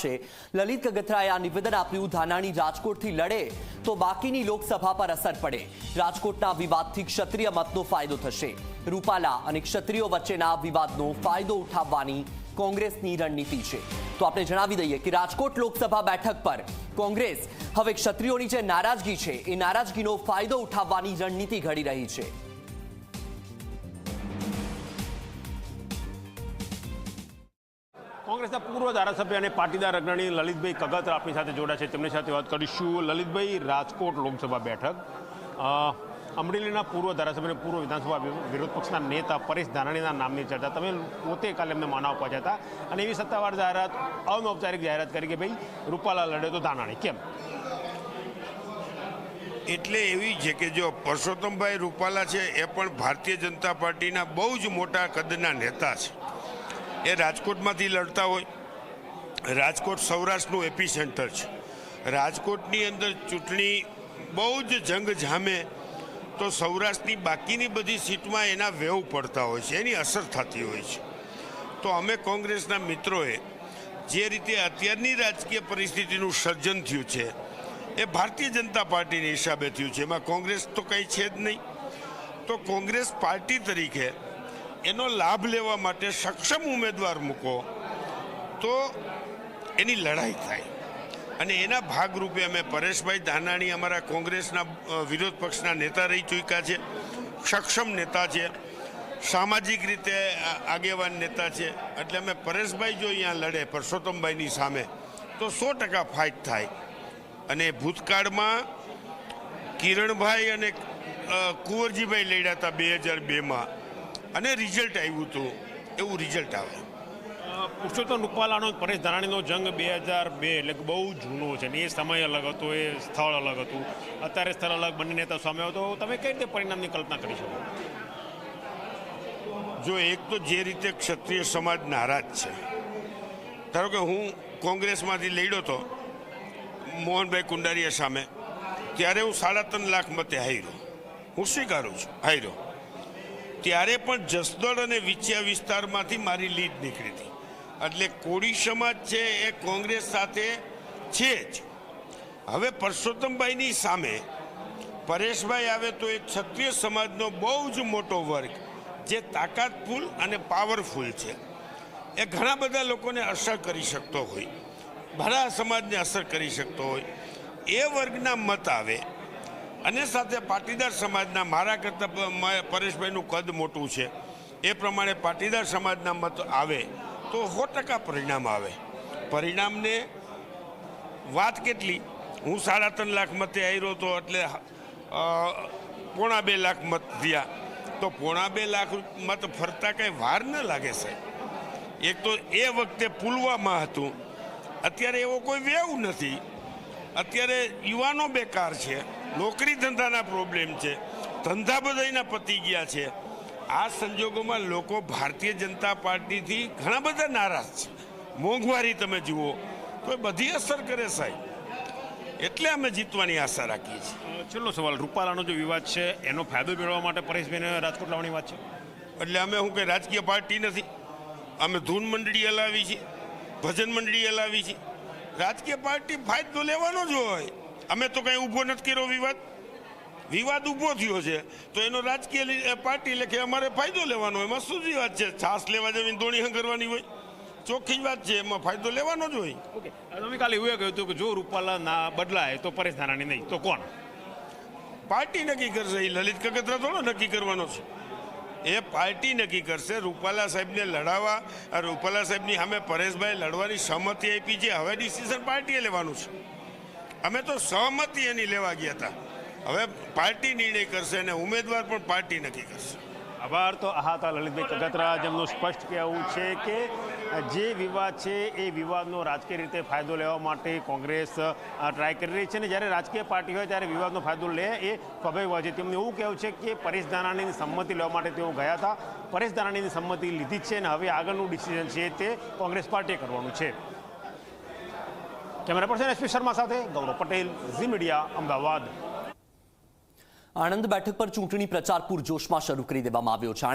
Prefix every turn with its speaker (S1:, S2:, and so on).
S1: છે. લલિત કગથરાએ નિવેદન આપ્યું ધાનાણી રાજકોટથી લડે તો બાકીની લોકસભા પર અસર પડે. રાજકોટના વિવાદથી ક્ષત્રિય મતનો ફાયદો થશે. રૂપાલા અને ક્ષત્રિયો વચ્ચેના વિવાદનો ફાયદો ઉઠાવવાની કોંગ્રેસની રણનીતિ છે. તો આપણે જણાવી દઈએ કે રાજકોટ લોકસભા બેઠક પર કોંગ્રેસ હવે ક્ષત્રિયોની જે નારાજગી છે, એ નારાજગીનો ફાયદો ઉઠાવવાની રણનીતિ ઘડી રહી છે.
S2: કોંગ્રેસના પૂર્વ ધારાસભ્ય અને પાટીદાર અગ્રણી લલિતભાઈ કગત આપણી સાથે જોડા છે. તેમની સાથે વાત કરીશું લલિતભાઈ રાજકોટ લોકસભા બેઠક. અમરેલીના પૂર્વ ધારાસભ્ય અને પૂર્વ વિધાનસભા વિરોધ પક્ષના નેતા પરેશ ધાનાણીના નામની ચર્ચા. તમે પોતે કાલે એમને માનવ પહોંચ્યા હતા અને એવી સત્તાવાર જાહેરાત, અનૌપચારિક જાહેરાત કરી કે ભાઈ રૂપાલા લડે તો ધાનાણી. કેમ?
S3: એટલે એવી છે કે જો પરસોત્તમભાઈ રૂપાલા છે, એ પણ ભારતીય જનતા પાર્ટીના બહુ જ મોટા કદના નેતા છે. એ રાજકોટમાંથી લડતા હોય. રાજકોટ સૌરાષ્ટ્રનું એપી સેન્ટર છે. રાજકોટની અંદર ચૂંટણી બહુ જ જંગ જામે તો સૌરાષ્ટ્રની બાકીની બધી સીટમાં એના વેવ પડતા હોય છે, એની અસર થતી હોય છે. તો અમે કોંગ્રેસના મિત્રોએ જે રીતે અત્યારની રાજકીય પરિસ્થિતિનું સર્જન થયું છે, એ ભારતીય જનતા પાર્ટીની હિસાબે થયું છે. એમાં કોંગ્રેસ તો કંઈ છે જ નહીં. તો કોંગ્રેસ પાર્ટી તરીકે એનો લાભ લેવા માટે સક્ષમ ઉમેદવાર મૂકો, તો એની લડાઈ થાય. અને એના ભાગરૂપે અમે પરેશભાઈ ધાનાણી અમારા કોંગ્રેસના વિરોધ પક્ષના નેતા રહી ચૂક્યા છે, સક્ષમ નેતા છે, સામાજિક રીતે આગેવાન નેતા છે. એટલે અમે પરેશભાઈ જો અહીંયા લડે, પરસોત્તમભાઈની સામે, તો સો ટકા ફાઇટ થાય. અને ભૂતકાળમાં કિરણભાઈ અને કુંવરજીભાઈ લડ્યા હતા બે હજાર બેમાં. અને રિઝલ્ટ આવ્યું હતું એવું રિઝલ્ટ આવે.
S2: પુરુષોત્તમ રૂપાલાનો પરેશ ધાનાણીનો જંગ બે હજાર બે એટલે બહુ જૂનો છે ને એ સમય અલગ હતો એ સ્થળ અલગ હતું. અત્યારે સ્થળ અલગ બંને નેતા સામે હતો તમે કઈ રીતે પરિણામની કલ્પના કરી શકો?
S3: જો એક તો જે રીતે ક્ષત્રિય સમાજ નારાજ છે ધારો કે હું કોંગ્રેસમાંથી લડ્યો હતો મોહનભાઈ કુંડારીયા સામે ત્યારે હું સાડા ત્રણ લાખ મતે હાર્યો હું સ્વીકારું છું હાર્યો ત્યારે પણ જસદણ અને વિછિયા વિસ્તારમાંથી મારી લીડ નીકળી હતી. એટલે કોળી સમાજ છે એ કોંગ્રેસ સાથે છે જ. હવે પરસોત્તમભાઈની સામે પરેશભાઈ આવે તો એ ક્ષત્રિય સમાજનો બહુ જ મોટો વર્ગ, જે તાકાતફુલ અને પાવરફુલ છે. એ ઘણા બધા લોકોને અસર કરી શકતો હોય, ઘણા સમાજને અસર કરી શકતો હોય. એ વર્ગના મત આવે અને સાથે પાટીદાર સમાજના મારા કરતાં પરેશભાઈનું કદ મોટું છે. એ પ્રમાણે પાટીદાર સમાજના મત આવે તો સો ટકા પરિણામ આવે. પરિણામને વાત કેટલી? હું સાડા ત્રણ લાખ મતે આવ્યો હતો એટલે પોણા બે લાખ મત થયા. તો પોણા બે લાખ મત ફરતા કંઈ વાર ન લાગે સાહેબ. એક તો એ વખતે પુલવામાં હતું. અત્યારે એવો કોઈ વેવ નથી. અત્યારે યુવાનો બેકાર છે. નોકરી ધંધાના પ્રોબ્લેમ છે. ધંધા બધાના પતી ગયા છે. આ સંજોગોમાં લોકો ભારતીય જનતા પાર્ટીથી ઘણા બધા નારાજ છે. મોંઘવારી તમે જુઓ તો એ બધી અસર કરે સાહેબ. એટલે અમે જીતવાની આશા રાખીએ છીએ.
S2: છેલ્લો સવાલ રૂપાલાનો જે વિવાદ છે એનો ફાયદો મેળવવા માટે પરેશભાઈને રાજકોટ લાવવાની વાત છે?
S3: એટલે અમે શું કંઈ રાજકીય પાર્ટી નથી. અમે ધૂન મંડળી હલાવી છીએ ભજન મંડળી હલાવી છીએ રાજકીય પાર્ટી ફાયદો લેવાનો જ હોય. અમે તો કંઈ ઊભો નથી કર્યો વિવાદ. વિવાદ ઊભો થયો છે. તો એનો રાજકીય પાર્ટી લેખે અમારે ફાયદો લેવાનો એમાં શું જ વાત છે? છાસ લેવા જવીને ધોણી કરવાની હોય. ચોખ્ખી જ વાત છે. એમાં ફાયદો લેવાનો જ હોય.
S2: ઓકે. તમે કાલે એવું કહ્યું હતું કે જો રૂપાલા ના બદલાય તો પરેશ ધાનાણી નહીં. તો કોણ?
S3: પાર્ટી નક્કી કરશે. એ લલિત કગતરા થોડો નક્કી કરવાનો છે. એ પાર્ટી નક્કી કરશે. રૂપાલા સાહેબને લડાવવા રૂપાલા સાહેબની સામે પરેશભાઈ લડવાની સહમતિ આપી છે. હવે ડિસિઝન પાર્ટીએ લેવાનું છે. અમે તો સહમતિ એની લેવા ગયા હતા. હવે પાર્ટી નિર્ણય કરશે અને ઉમેદવાર પણ પાર્ટી નક્કી કરશે.
S2: આભાર તો હતા લલિતભાઈ કગતરા જેમનું સ્પષ્ટ કહેવું છે કે જે વિવાદ છે એ વિવાદનો રાજકીય રીતે ફાયદો લેવા માટે કોંગ્રેસ ટ્રાય કરી રહી છે ને જ્યારે રાજકીય પાર્ટી હોય ત્યારે વિવાદનો ફાયદો લે એ સ્વાભાવિક હોય છે. તેમનું એવું કહેવું છે કે પરેશ ધાનાણીની સંમતિ લેવા માટે તેઓ ગયા હતા. પરેશ ધાનાણીની સંમતિ લીધી છે અને હવે આગળનું ડિસિઝન છે તે કોંગ્રેસ પાર્ટીએ કરવાનું છે. કેમેરા પર્સન એસપી શર્મા સાથે ગૌરવ પટેલ, ઝી મીડિયા, અમદાવાદ.
S1: આણંદ બેઠક પર ચૂંટણી પ્રચાર પૂરજોશમાં શરૂ કરી દેવામાં આવ્યો છે.